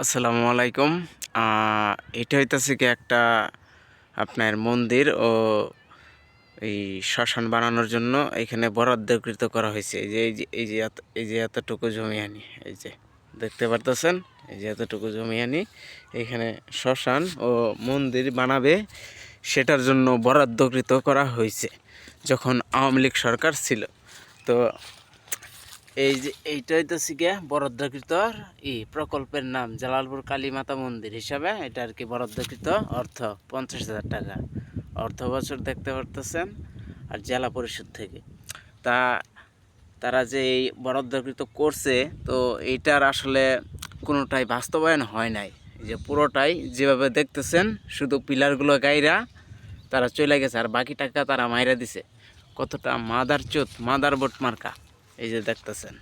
আসসালামু আলাইকুম। এটা হইতেছে কি একটা আপনার মন্দির ও এই শ্মশান বানানোর জন্য এখানে বরাদ্দকৃত করা হয়েছে। এই যে এই যে এই যে এত- এই যে এতটুকু জমি আনি, এই যে, দেখতে পারতেছেন? এই যে এতটুকু জমি আনি, এখানে শ্মশান ও মন্দির বানাবে, সেটার জন্য বরাদ্দকৃত করা হয়েছে, যখন আওয়ামী লীগ সরকার ছিল। তো এই যে এইটা হইতেছে গিয়া বরাদ্দকৃত ই প্রকল্পের নাম জালালপুর কালী মাতা মন্দির হিসাবে, এটা আর কি বরাদ্দকৃত অর্থ পঞ্চাশ হাজার টাকা। অর্থ বছর দেখতে পারতেছেন, আর জেলা পরিষদ থেকে। তা তারা যে এই বরাদ্দকৃত করছে, তো এইটার আসলে কোনোটাই বাস্তবায়ন হয় নাই। যে পুরোটাই যেভাবে দেখতেছেন, শুধু পিলারগুলো গাইরা তারা চলে গেছে, আর বাকি টাকা তারা মাইরা দিছে। কতটা মাদার চোত মাদার বোট মার্কা। এই যে দেখতেছেন।